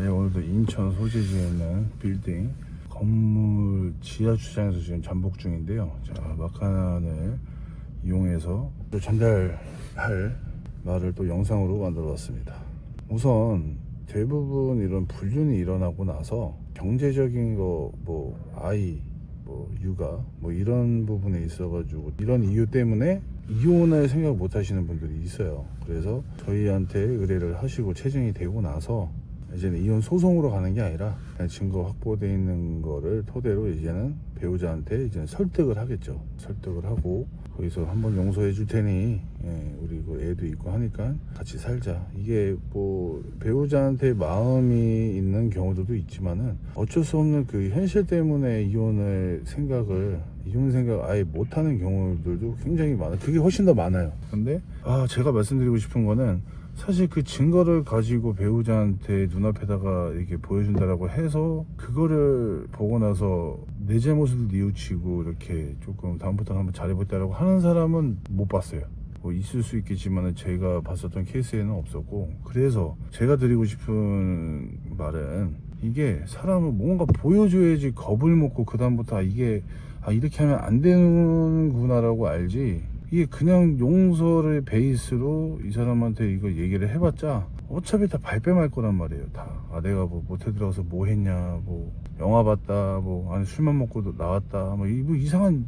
예, 오늘도 인천 소재지에 있는 빌딩 건물 지하 주차장에서 지금 잠복 중인데요. 자, 막간을 이용해서 또 전달할 말을 또 영상으로 만들어 봤습니다. 우선 대부분 이런 불륜이 일어나고 나서 경제적인 거 뭐 아이 뭐 육아 뭐 이런 부분에 있어 가지고 이런 이유 때문에 이혼을 생각 못 하시는 분들이 있어요. 그래서 저희한테 의뢰를 하시고 체증이 되고 나서 이제는 이혼 소송으로 가는 게 아니라 증거 확보돼 있는 거를 토대로 이제는 배우자한테 이제 설득을 하겠죠. 설득을 하고 거기서 한번 용서해 줄 테니 예, 우리 그 애도 있고 하니까 같이 살자. 이게 뭐 배우자한테 마음이 있는 경우들도 있지만은 어쩔 수 없는 그 현실 때문에 이혼을 생각을 이혼 생각 아예 못하는 경우들도 굉장히 많아요. 그게 훨씬 더 많아요. 근데 아 제가 말씀드리고 싶은 거는 사실 그 증거를 가지고 배우자한테 눈앞에다가 이렇게 보여준다라고 해서 그거를 보고 나서 내 잘못을 뉘우치고 이렇게 조금 다음부터는 한번 잘해보자라고 하는 사람은 못 봤어요. 뭐 있을 수 있겠지만 제가 봤었던 케이스에는 없었고 그래서 제가 드리고 싶은 말은 이게 사람을 뭔가 보여줘야지 겁을 먹고 그 다음부터 아, 이게 아 이렇게 하면 안 되는구나라고 알지 이게 그냥 용서를 베이스로 이 사람한테 이거 얘기를 해봤자 어차피 다 발뺌할 거란 말이에요 다. 아 내가 뭐 모텔 들어가서 뭐 했냐 뭐 영화 봤다 뭐 아니 술만 먹고 나왔다 뭐, 이, 뭐 이상한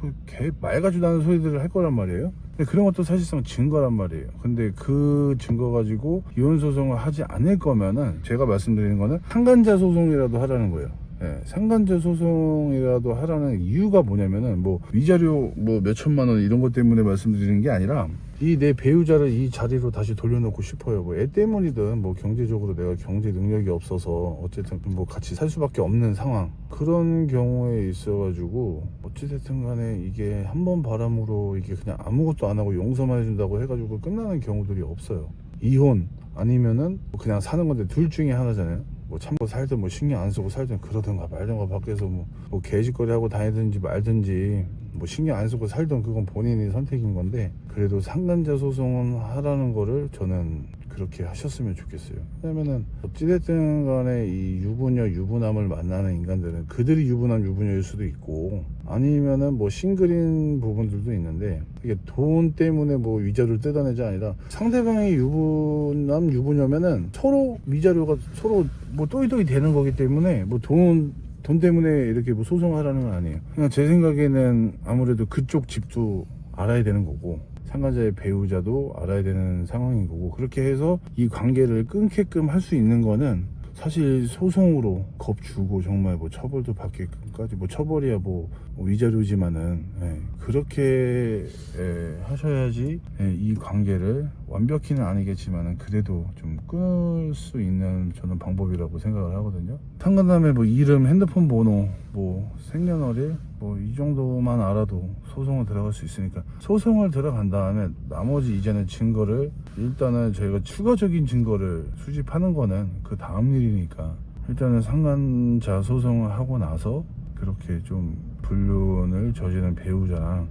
뭐개말 가지고 나는 소리들을 할 거란 말이에요. 근데 그런 것도 사실상 증거란 말이에요. 근데 그 증거 가지고 이혼 소송을 하지 않을 거면은 제가 말씀드리는 거는 상간자 소송이라도 하라는 거예요 예, 상간자 소송이라도 하라는 이유가 뭐냐면은 뭐 위자료 뭐 몇천만 원 이런 것 때문에 말씀드리는 게 아니라 이 내 배우자를 이 자리로 다시 돌려놓고 싶어요. 뭐 애 때문이든 뭐 경제적으로 내가 경제 능력이 없어서 어쨌든 뭐 같이 살 수밖에 없는 상황 그런 경우에 있어 가지고 어찌됐든 간에 이게 한 번 바람으로 이게 그냥 아무것도 안 하고 용서만 해준다고 해가지고 끝나는 경우들이 없어요. 이혼 아니면은 뭐 그냥 사는 건데 둘 중에 하나잖아요. 뭐 참고 살든 뭐 신경 안 쓰고 살든 그러든가 말든가 밖에서 뭐, 뭐 개짓거리 하고 다니든지 말든지 뭐 신경 안 쓰고 살든 그건 본인의 선택인 건데 그래도 상간자 소송은 하라는 거를 저는 그렇게 하셨으면 좋겠어요. 왜냐면은 어찌됐든 간에 이 유부녀, 유부남을 만나는 인간들은 그들이 유부남, 유부녀일 수도 있고 아니면은 뭐 싱글인 부분들도 있는데 이게 돈 때문에 뭐 위자료를 뜯어내자 아니라 상대방이 유부남, 유부녀면은 서로 위자료가 서로 뭐 또이또이 되는 거기 때문에 뭐돈 돈 때문에 이렇게 뭐 소송하라는 건 아니에요. 그냥 제 생각에는 아무래도 그쪽 집도 알아야 되는 거고 상간자의 배우자도 알아야 되는 상황인 거고 그렇게 해서 이 관계를 끊게끔 할 수 있는 거는 사실 소송으로 겁 주고 정말 뭐 처벌도 받게끔까지 뭐 처벌이야 뭐 위자료지만은 예, 그렇게 예, 하셔야지 예, 이 관계를 완벽히는 아니겠지만은 그래도 좀 끊을 수 있는 저는 방법이라고 생각을 하거든요. 상간남의 뭐 이름, 핸드폰 번호, 뭐 생년월일 뭐 이 정도만 알아도 소송을 들어갈 수 있으니까. 소송을 들어간 다음에 나머지 이제는 증거를 일단은 저희가 추가적인 증거를 수집하는 거는 그 다음 일이니까. 일단은 상간자 소송을 하고 나서 그렇게 좀 불륜을 저지른 배우자랑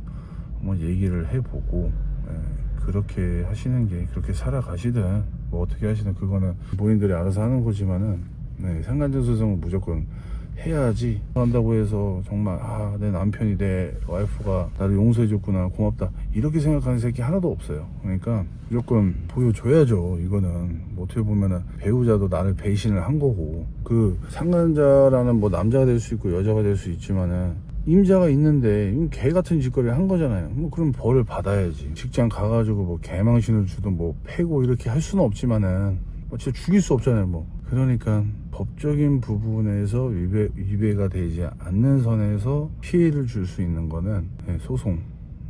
한번 얘기를 해보고 예, 그렇게 하시는 게 그렇게 살아가시든 뭐 어떻게 하시든 그거는 본인들이 알아서 하는 거지만은 네, 상간자 소송은 무조건 해야지 한다고 해서 정말 아 내 남편이 내 와이프가 나를 용서해 줬구나 고맙다 이렇게 생각하는 새끼 하나도 없어요 그러니까 무조건 보여줘야죠 이거는 뭐 어떻게 보면은 배우자도 나를 배신을 한 거고 그 상간자라는 뭐 남자가 될 수 있고 여자가 될 수 있지만은 임자가 있는데 개 같은 짓거리를 한 거잖아요. 뭐 그럼 벌을 받아야지. 직장 가가지고 뭐 개망신을 주든 뭐 패고 이렇게 할 수는 없지만은 뭐 진짜 죽일 수 없잖아요. 뭐 그러니까 법적인 부분에서 위배, 위배가 되지 않는 선에서 피해를 줄 수 있는 거는 예, 소송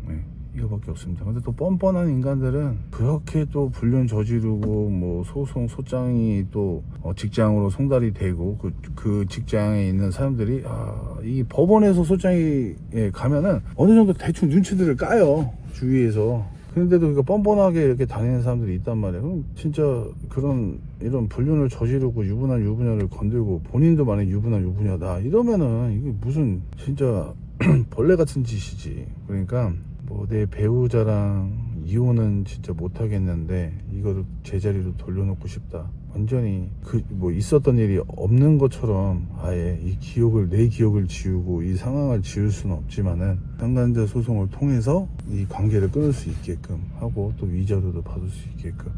예, 이거밖에 없습니다. 근데 또 뻔뻔한 인간들은 그렇게 또 불륜 저지르고 뭐 소송 소장이 또 어, 직장으로 송달이 되고 그, 그 직장에 있는 사람들이 아, 이 법원에서 소장이 예, 가면은 어느 정도 대충 눈치들을 까요 주위에서. 근데도 그러니까 뻔뻔하게 이렇게 다니는 사람들이 있단 말이에요. 진짜 그런 이런 불륜을 저지르고 유부남 유부녀를 건들고 본인도 만약 유부남 유부녀다 이러면은 이게 무슨 진짜 벌레 같은 짓이지. 그러니까 뭐 내 배우자랑 이혼은 진짜 못 하겠는데 이거를 제자리로 돌려놓고 싶다. 완전히 그 뭐 있었던 일이 없는 것처럼 아예 이 기억을 내 기억을 지우고 이 상황을 지울 수는 없지만은 상간자 소송을 통해서 이 관계를 끊을 수 있게끔 하고 또 위자료도 받을 수 있게끔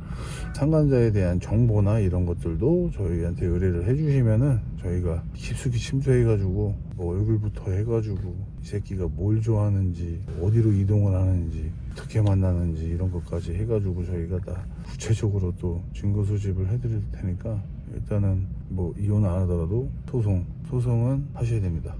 상간자에 대한 정보나 이런 것들도 저희한테 의뢰를 해주시면은 저희가 깊숙이 침투해 가지고 뭐 얼굴부터 해가지고 이 새끼가 뭘 좋아하는지 어디로 이동을 하는지 어떻게 만나는지 이런 것까지 해가지고 저희가 다 구체적으로 또 증거 수집을 해드릴 테니까 일단은 뭐 이혼 안 하더라도 소송 소송은 하셔야 됩니다.